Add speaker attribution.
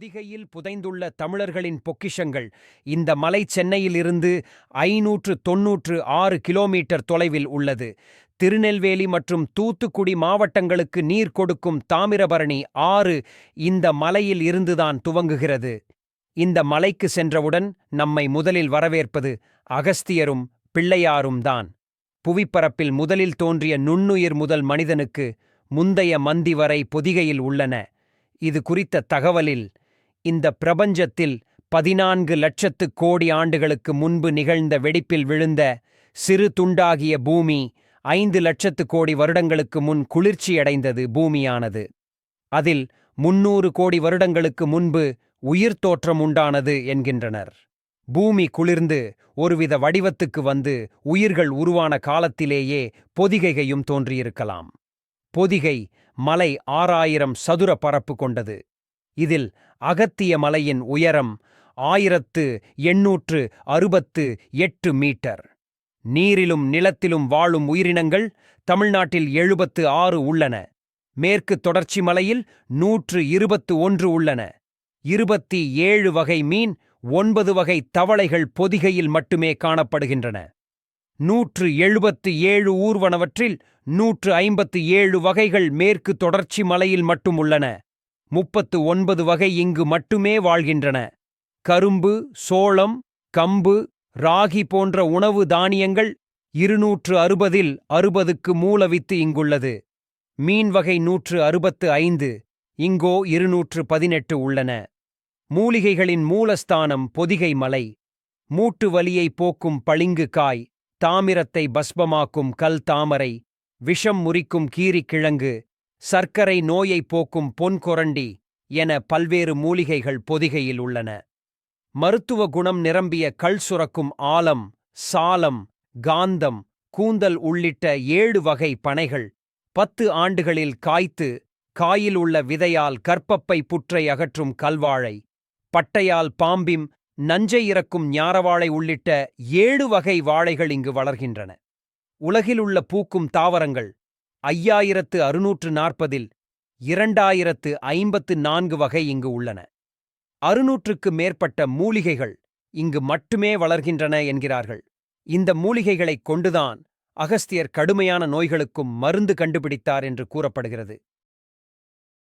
Speaker 1: பொதிகையில் புதைந்துள்ள தமிழர்களின் பொக்கிஷங்கள். இந்த மலை சென்னையிலிருந்து ஐநூற்று தொன்னூற்று ஆறு கிலோமீட்டர் தொலைவில் உள்ளது. திருநெல்வேலி மற்றும் தூத்துக்குடி மாவட்டங்களுக்கு நீர் கொடுக்கும் தாமிரபரணி ஆறு இந்த மலையில் இருந்துதான் துவங்குகிறது. இந்த மலைக்கு சென்றவுடன் நம்மை முதலில் வரவேற்பது அகஸ்தியரும் பிள்ளையாரும் தான். புவிப்பரப்பில் முதலில் தோன்றிய நுண்ணுயிர் முதல் மனிதனுக்கு முந்தைய மந்தி வரை பொதிகையில் உள்ளன. இது குறித்த தகவலில் இந்த பிரபஞ்சத்தில் பதினான்கு லட்சத்து கோடி ஆண்டுகளுக்கு முன்பு நிகழ்ந்த வெடிப்பில் விழுந்த சிறு துண்டாகிய பூமி ஐந்து லட்சத்து கோடி வருடங்களுக்கு முன் குளிர்ச்சியடைந்தது பூமியானது. அதில் முன்னூறு கோடி வருடங்களுக்கு முன்பு உயிர் தோற்றம் உண்டானது என்கின்றனர். பூமி குளிர்ந்து ஒருவித வடிவத்துக்கு வந்து உயிர்கள் உருவான காலத்திலேயே பொதிகையும் தோன்றியிருக்கலாம். பொதிகை மலை ஆறாயிரம் சதுர பரப்பு கொண்டது. இதில் அகத்திய மலையின் உயரம் ஆயிரத்து எண்ணூற்று அறுபத்து எட்டு மீட்டர். நீரிலும் நிலத்திலும் வாழும் உயிரினங்கள் தமிழ்நாட்டில் எழுபத்து ஆறு உள்ளன. மேற்கு தொடர்ச்சி மலையில் நூற்று இருபத்து ஒன்று உள்ளன. இருபத்தி ஏழு வகை மீன் ஒன்பது வகை தவளைகள் பொதிகையில் மட்டுமே காணப்படுகின்றன. நூற்று எழுபத்து ஏழு ஊர்வனவற்றில் நூற்று ஐம்பத்து ஏழு வகைகள் மேற்கு தொடர்ச்சி மலையில் மட்டும் உள்ளன. முப்பத்து ஒன்பது வகை இங்கு மட்டுமே வாழ்கின்றன. கரும்பு சோளம் கம்பு ராகி போன்ற உணவு தானியங்கள் இருநூற்று அறுபதில் அறுபதுக்கு மூலவித்து இங்குள்ளது. மீன் வகை நூற்று அறுபத்து ஐந்து இங்கோ இருநூற்று பதினெட்டு உள்ளன. மூலிகைகளின் மூலஸ்தானம் பொதிகை மலை. மூட்டு வலியை போக்கும் பளிங்கு காய் தாமிரத்தை பஸ்பமாக்கும் கல் தாமரை விஷம் முறிக்கும் கீரிக்கிழங்கு சர்க்கரை நோயை போக்கும் பொன்கொரண்டி என பல்வேறு மூலிகைகள் பொதிகையில் உள்ளன. மருத்துவ குணம் நிரம்பிய கள் சுரக்கும் ஆலம் சாலம் காந்தம் கூந்தல் உள்ளிட்ட ஏழு வகை பனைகள் பத்து ஆண்டுகளில் காய்த்து காயில் உள்ள விதையால் கற்பப்பை புற்றை அகற்றும் கல்வாழை பட்டையால் பாம்பிம் நஞ்சை இறக்கும் ஞாரவாழை உள்ளிட்ட ஏழு வகை வாழைகள் இங்கு வளர்கின்றன. உலகிலுள்ள பூக்கும் தாவரங்கள் ஐயாயிரத்து அறுநூற்று நாற்பதில் இரண்டாயிரத்து ஐம்பத்து நான்கு வகை இங்கு உள்ளன. அறுநூற்றுக்கு மேற்பட்ட மூலிகைகள் இங்கு மட்டுமே வளர்கின்றன என்கிறார்கள். இந்த மூலிகைகளைக் கொண்டுதான் அகஸ்தியர் கடுமையான நோய்களுக்கும் மருந்து கண்டுபிடித்தார் என்று கூறப்படுகிறது.